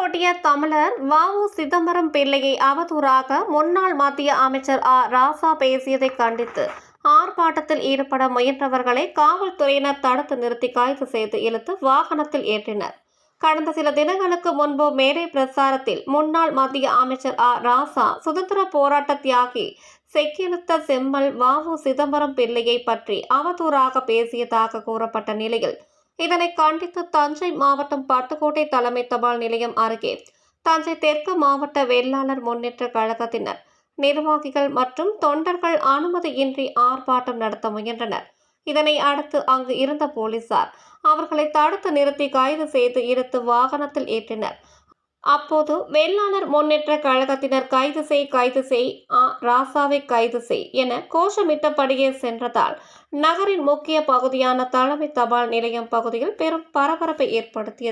உயிரோட்டிய தமிழர் வாவு சிதம்பரம் பிள்ளையை அவதூறாக முன்னாள் மத்திய அமைச்சர் ஆ. ராசா பேசியதை கண்டித்து ஆர்ப்பாட்டத்தில் ஈடுபட முயன்றவர்களை காவல்துறையினர் தடுத்து நிறுத்தி கைது செய்து இழுத்து வாகனத்தில் ஏற்றினர். கடந்த சில தினங்களுக்கு முன்பு மேடை பிரசாரத்தில் முன்னாள் மத்திய அமைச்சர் ஆ. ராசா சுதந்திர போராட்ட தியாகி செக்கிழுத்த செம்மல் வாவு சிதம்பரம் பிள்ளையை பற்றி அவதூறாக பேசியதாக கூறப்பட்ட நிலையில் இதனை கண்டித்து தஞ்சை மாவட்டம் பட்டுக்கோட்டை தலைமை தபால் நிலையம் அருகே தஞ்சை தெற்கு மாவட்ட வேளாளர் முன்னேற்ற கழகத்தினர் நிர்வாகிகள் மற்றும் தொண்டர்கள் அனுமதியின்றி ஆர்ப்பாட்டம் நடத்த முயன்றனர். இதனை அடுத்து அங்கு இருந்த போலீசார் அவர்களை தடுத்து நிறுத்தி கைது செய்து இழுத்து வாகனத்தில் ஏற்றினர். அப்போது வேளாளர் முன்னேற்ற கழகத்தினர் கைது செய் கைது செய் ஆ ராசாவை கைது செய் என கோஷமிட்டபடியே சென்றதால் நகரின் முக்கிய பகுதியான தலைமை தபால் நிலையம் பகுதியில் பெரும் பரபரப்பை ஏற்படுத்தியது.